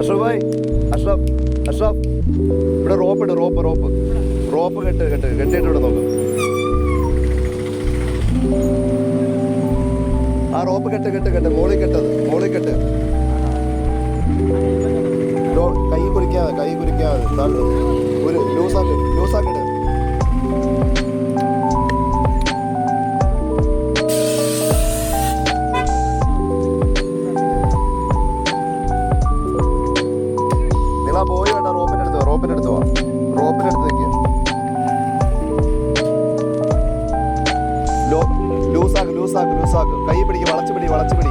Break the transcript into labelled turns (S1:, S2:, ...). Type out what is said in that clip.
S1: അഷ്റഫ് ഭായ് അഷ്റഫ് അഷ്റഫ് ഇവിടെ റോപ്പ് ഇട് rope rope rope കെട്ട് കെട്ട് കെട്ടിയിട്ട് ഇവിടെ നോക്ക്. ആ റോപ്പ് കെട്ട് കെട്ട് കെട്ട്. മോളിൽ കെട്ടത് മോളിൽ കെട്ട്. കൈ കുരിക്കാതെ കൈ കുരിക്കാതെ ഒരു ലൂസാക്കി ലൂസാക്കിട്ട് എടാ പോയി വേണ്ട റോപ്പിന്റെ അടുത്ത് റോപ്പിന്റെ അടുത്ത് പോവാം റോപ്പിന്റെ അടുത്ത് നിൽക്കുക ലൂസാക്ക് ലൂസാക്ക് ലൂസാക്ക്. കൈ പിടിക്ക് വളച്ച് പിടി വളച്ച് പിടി